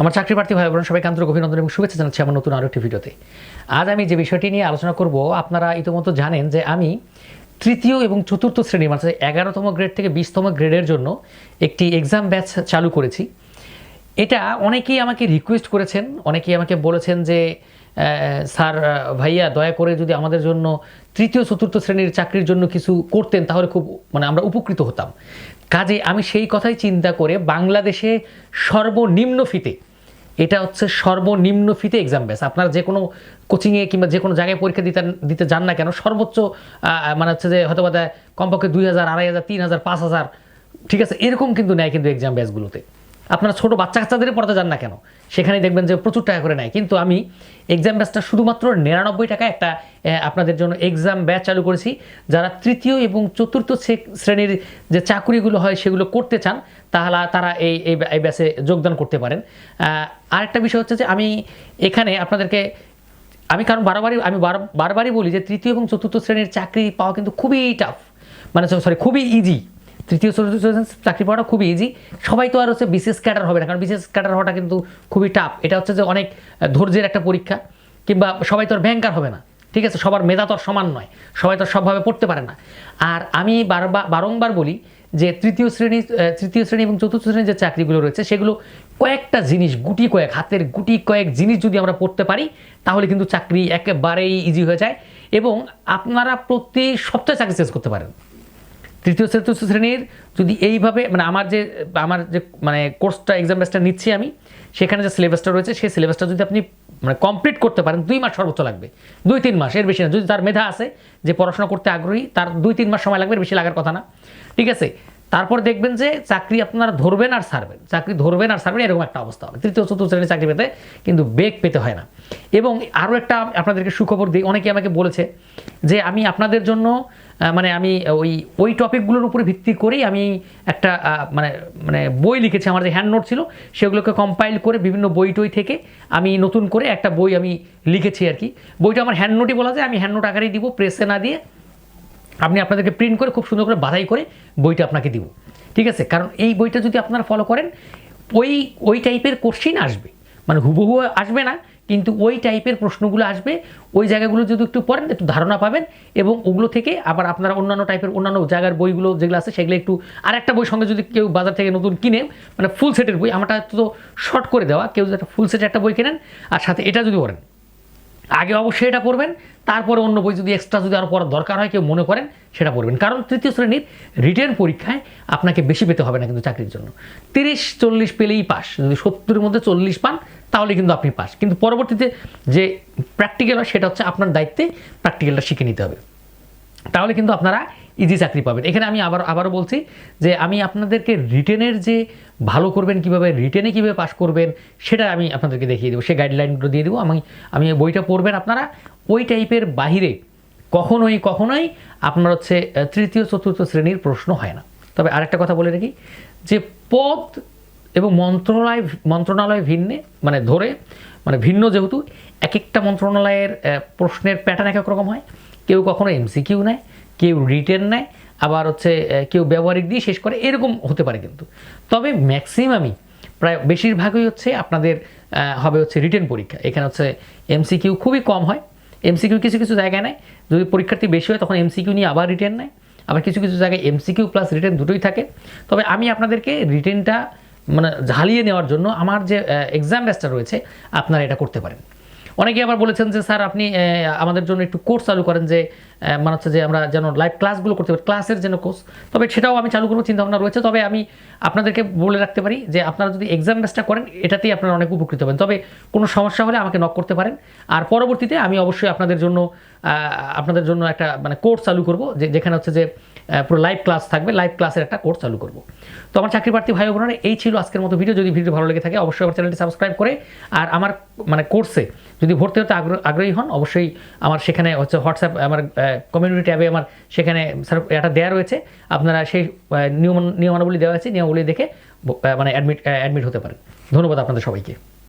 আমার চাকরি প্রার্থী ভাই বোন, সবাইকে আন্তরিক অভিনন্দন এবং শুভেচ্ছা জানাচ্ছি আমার নতুন আরও একটি ভিডিওতে। আজ আমি যে বিষয়টি নিয়ে আলোচনা করব, আপনারা ইতিমধ্যে জানেন যে আমি তৃতীয় এবং চতুর্থ শ্রেণি মানে এগারোতম গ্রেড থেকে বিশতম গ্রেডের জন্য একটি এক্সাম ব্যাচ চালু করেছি। এটা অনেকেই আমাকে রিকোয়েস্ট করেছেন, অনেকেই আমাকে বলেছেন যে স্যার, ভাইয়া, দয়া করে যদি আমাদের জন্য তৃতীয়, চতুর্থ শ্রেণির চাকরির জন্য কিছু করতেন, তাহলে খুব মানে আমরা উপকৃত হতাম। কাজে আমি সেই কথাই চিন্তা করে বাংলাদেশে সর্বনিম্ন ফিতে এটা হচ্ছে সর্বনিম্ন ফিতে এক্সাম ব্যাস আপনারা যে কোনো কোচিংয়ে কিংবা যে কোনো জায়গায় পরীক্ষা দিতে দিতে যান না কেন, সর্বোচ্চ মানে হচ্ছে যে হয়তো বা কমপক্ষে দুই হাজার, আড়াই হাজার, তিন হাজার, পাঁচ হাজার, ঠিক আছে? এরকম কিন্তু নেয় কিন্তু এক্সাম ব্যাচগুলোতে আপনারা ছোটো বাচ্চা কাচ্চাদের পড়াতে যান না কেন? সেখানে দেখবেন যে প্রচুর টাকা করে নেয়। কিন্তু আমি এক্সাম ব্যাচটা শুধুমাত্র নিরানব্বই টাকা একটা আপনাদের জন্য এক্সাম ব্যাচ চালু করেছি। যারা তৃতীয় এবং চতুর্থ শ্রেণির যে চাকুরিগুলো হয় সেগুলো করতে চান, তাহলে তারা এই এই ব্যাচে যোগদান করতে পারেন। আরেকটা বিষয় হচ্ছে যে আমি এখানে আপনাদেরকে, আমি কারণ বারবারই, আমি বার- বারবারই বলি যে তৃতীয় এবং চতুর্থ শ্রেণির চাকরি পাওয়া কিন্তু খুবই টাফ মানে সরি খুবই ইজি তৃতীয়, চতুর্থ চাকরি পাওয়াটা খুবই ইজি সবাই তো আর হচ্ছে বিশেষ ক্যাডার হবে না, কারণ বিশেষ ক্যাডার হওয়াটা কিন্তু খুবই টাফ এটা হচ্ছে যে অনেক ধৈর্যের একটা পরীক্ষা, কিংবা সবাই তো আর ব্যাংকার হবে না, ঠিক আছে? সবার মেধা তো আর সমান নয়, সবাই তো সবভাবে পড়তে পারে না। আর আমি বারবার বারংবার বলি যে তৃতীয় শ্রেণি তৃতীয় শ্রেণি এবং চতুর্থ শ্রেণির যে চাকরিগুলো রয়েছে, সেগুলো কয়েকটা জিনিস, গুটি কয়েক, হাতের গুটি কয়েক জিনিস যদি আমরা পড়তে পারি, তাহলে কিন্তু চাকরি একেবারেই ইজি হয়ে যায় এবং আপনারা প্রতি সপ্তাহে চাকরি শেষ করতে পারেন। তৃতীয় চতুর্থ শ্রেণির যদি এইভাবে মানে আমার যে আমার যে মানে কোর্সটা এক্সাম ব্যাচটা নিচ্ছি আমি, সেখানে যে সিলেবাসটা রয়েছে, সেই সিলেবাসটা যদি আপনি মানে কমপ্লিট করতে পারেন, দুই মাস সর্বোচ্চ লাগবে। দুই, তিন মাস, এর বেশি না। যদি তার মেধা আছে যে পড়াশোনা করতে আগ্রহী, তার দুই, তিন মাস সময় লাগবে বেশি লাগার কথা না। ঠিক আছে? তারপর দেখবেন যে চাকরি আপনারা ধরবেন আর ছাড়বেন চাকরি ধরবেন আর ছাড়বেন এরকম একটা অবস্থা হবে। তৃতীয়, চতুর্থ শ্রেণির চাকরি পেতে কিন্তু বেগ পেতে হয় না। এবং আরও একটা আপনাদেরকে সুখবর দিই অনেকে আমাকে বলেছে যে আমি আপনাদের জন্য মানে আমি ওই ওই টপিকগুলোর উপরে ভিত্তি করেই আমি একটা মানে মানে বই লিখেছি। আমার যে হ্যান্ড নোট ছিল, সেগুলোকে কম্পাইল করে বিভিন্ন বই টই থেকে আমি নতুন করে একটা বই আমি লিখেছি আর কি। বইটা আমার হ্যান্ড নোটই বলা যায়, আমি হ্যান্ড নোট আকারেই দিব প্রেসে না দিয়ে আপনি আপনাদেরকে প্রিন্ট করে খুব সুন্দর করে বাধাই করে বইটা আপনাকে দিব। ঠিক আছে? কারণ এই বইটা যদি আপনারা ফলো করেন, ওই ওই টাইপের কোশ্চিন আসবে। মানে হুবহু আসবে না, কিন্তু ওই টাইপের প্রশ্নগুলো আসবে। ওই জায়গাগুলো যদি একটু পড়েন, একটু ধারণা পাবেন এবং ওগুলো থেকে আবার আপনারা অন্যান্য টাইপের অন্যান্য জায়গার বইগুলো যেগুলো আছে, সেগুলো একটু আর একটা বই সঙ্গে যদি কেউ বাজার থেকে নতুন কিনে মানে ফুল সেটের বই, আমারটা তো শর্ট করে দেওয়া, কেউ যদি একটা ফুল সেটের একটা বই কেনেন, আর সাথে এটা যদি পড়েন, আগে অবশ্যই এটা পড়বেন তারপরে অন্য বই যদি এক্সট্রা যদি আরও পড়ার দরকার হয়, কেউ মনে করেন সেটা পড়বেন। কারণ তৃতীয় শ্রেণির রিটার্ন পরীক্ষায় আপনাকে বেশি পেতে হবে না কিন্তু চাকরির জন্য। তিরিশ, চল্লিশ পেলেই পাস। যদি সত্তরের মধ্যে চল্লিশ পান, তাহলে কিন্তু আপনি পাস। কিন্তু পরবর্তীতে যে প্র্যাকটিক্যাল হয়, সেটা হচ্ছে আপনার দায়িত্বে প্র্যাকটিক্যালটা শিখে নিতে হবে। তাহলে কিন্তু আপনারা ইজি চাকরি পাবেন। এখানে আমি আবার, আবারও বলছি যে আমি আপনাদেরকে রিটেনের যে ভালো করবেন, কীভাবে রিটেনে কীভাবে পাস করবেন, সেটা আমি আপনাদেরকে দেখিয়ে দেবো। সে গাইডলাইনগুলো দিয়ে দেবো। আমি আমি বইটা পড়বেন আপনারা। ওই টাইপের বাহিরে কখনোই কখনোই আপনার হচ্ছে তৃতীয়, চতুর্থ শ্রেণির প্রশ্ন হয় না। তবে আরেকটা কথা বলে রাখি যে পদ এবং মন্ত্রণালয় মন্ত্রণালয় ভিন্নে মানে ধরে মানে ভিন্ন যেহেতু এক একটা মন্ত্রণালয়ের প্রশ্নের প্যাটার্ন এক এক রকম হয়। কেউ কখনো এমসিকিউ নেয়, কেউ রিটেন নেয়, আবার হচ্ছে কেউ ব্যবহারিক দিয়ে শেষ করে, এরকম হতে পারে কিন্তু। তবে ম্যাক্সিমামই প্রায় বেশিরভাগই হচ্ছে আপনাদের হবে হচ্ছে রিটেন পরীক্ষা। এখানে হচ্ছে এমসিকিউ খুবই কম হয়। এমসিকিউ কিছু কিছু জায়গায় নেয়। যদি পরীক্ষার্থী বেশি হয়, তখন এমসিকিউ নিয়ে আবার রিটেন নেয়। আবার কিছু কিছু জায়গায় এমসিকিউ প্লাস রিটেন দুটোই থাকে। তবে আমি আপনাদেরকে রিটেনটা মানে ঝালিয়ে নেওয়ার জন্য আমার যে এক্সাম ব্যাচটা রয়েছে, আপনারা এটা করতে পারেন। অনেকে আবার বলেছেন যে স্যার আপনি আমাদের জন্য একটু কোর্স চালু করেন যে মানে হচ্ছে যে আমরা যেন লাইভ ক্লাসগুলো করতে পারি ক্লাসের যেন কোর্স তবে সেটাও আমি চালু করব, চিন্তাভাবনা রয়েছে। তবে আমি আপনাদেরকে বলে রাখতে পারি যে আপনারা যদি এক্সাম ব্যাচটা করেন, এটাতেই আপনারা অনেক উপকৃত হবেন। তবে কোনো সমস্যা হলে আমাকে নক করতে পারেন। আর পরবর্তীতে আমি অবশ্যই আপনাদের জন্য আপনাদের জন্য একটা মানে কোর্স চালু করব, যে যেখানে হচ্ছে যে পুরো লাইভ ক্লাস থাকবে লাইভ ক্লাসের একটা কোর্স চালু করব। তো আমার চাকরি প্রার্থী ভাই বোনেরা, এই ছিল আজকের মতো ভিডিও যদি ভিডিও ভালো লেগে থাকে, অবশ্যই আমার চ্যানেলটি সাবস্ক্রাইব করে। আর আমার মানে কোর্সে যদি ভর্তি হতে আগ্রহ- আগ্রহী হন, অবশ্যই আমার সেখানে হচ্ছে হোয়াটসঅ্যাপ আমার কমিউনিটি ট্যাবে আমার সেখানে এটা দেওয়া রয়েছে। আপনারা সেই নিয়ম নিয়মাবলী দেওয়া আছে, নিয়মাবলী দেখে মানে অ্যাডমিট অ্যাডমিট হতে পারেন। ধন্যবাদ আপনাদের সবাইকে।